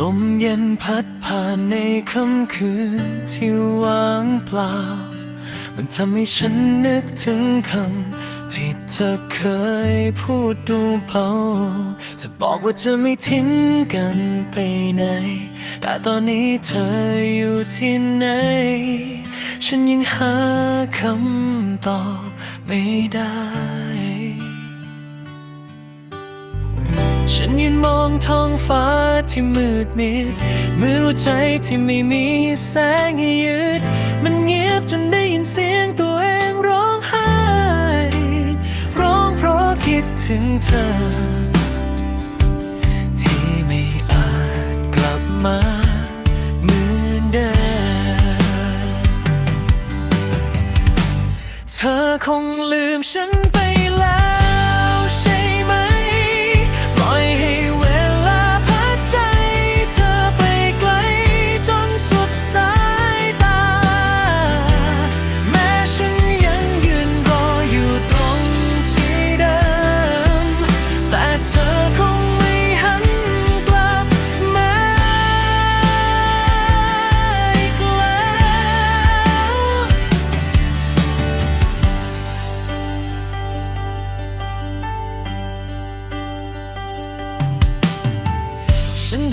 ลมเย็นพัดผ่านในค่ำคืนที่ว่างเปล่า มันทำให้ฉันนึกถึงคำที่เธอเคยพูดดูเบาจะบอกว่าจะไม่ทิ้งกันไปไหน แต่ตอนนี้เธออยู่ที่ไหน ฉันยังหาคำตอบไม่ได้ฉันยืนมองท้องฟ้า ที่มืดมิดเหมือนหัวใจที่ไม่มีแสงให้ยึดมันเงียบจนได้ยินเสียงตัวเองร้องไห้ ร้องเพราะคิดถึงเธอ ที่ไม่อาจกลับมาเหมือนเดิม เธอคงลืมฉันไป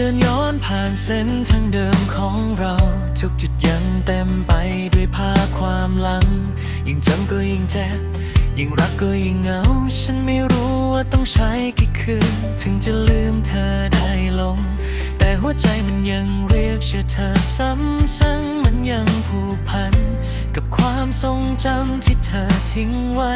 เดินย้อนผ่านเส้นทางเดิมของเรา ทุกจุดยังเต็มไปด้วยภาพความหลัง ยิ่งจำก็ยิ่งเจ็บยิ่งรักก็ยิ่งเหงา ฉันไม่รู้ว่าต้องใช้กี่คืน ถึงจะลืมเธอได้ลง แต่หัวใจมันยังเรียกชื่อเธอซ้ำซ้ำมันยังผูกพัน กับความทรงจำที่เธอทิ้งไว้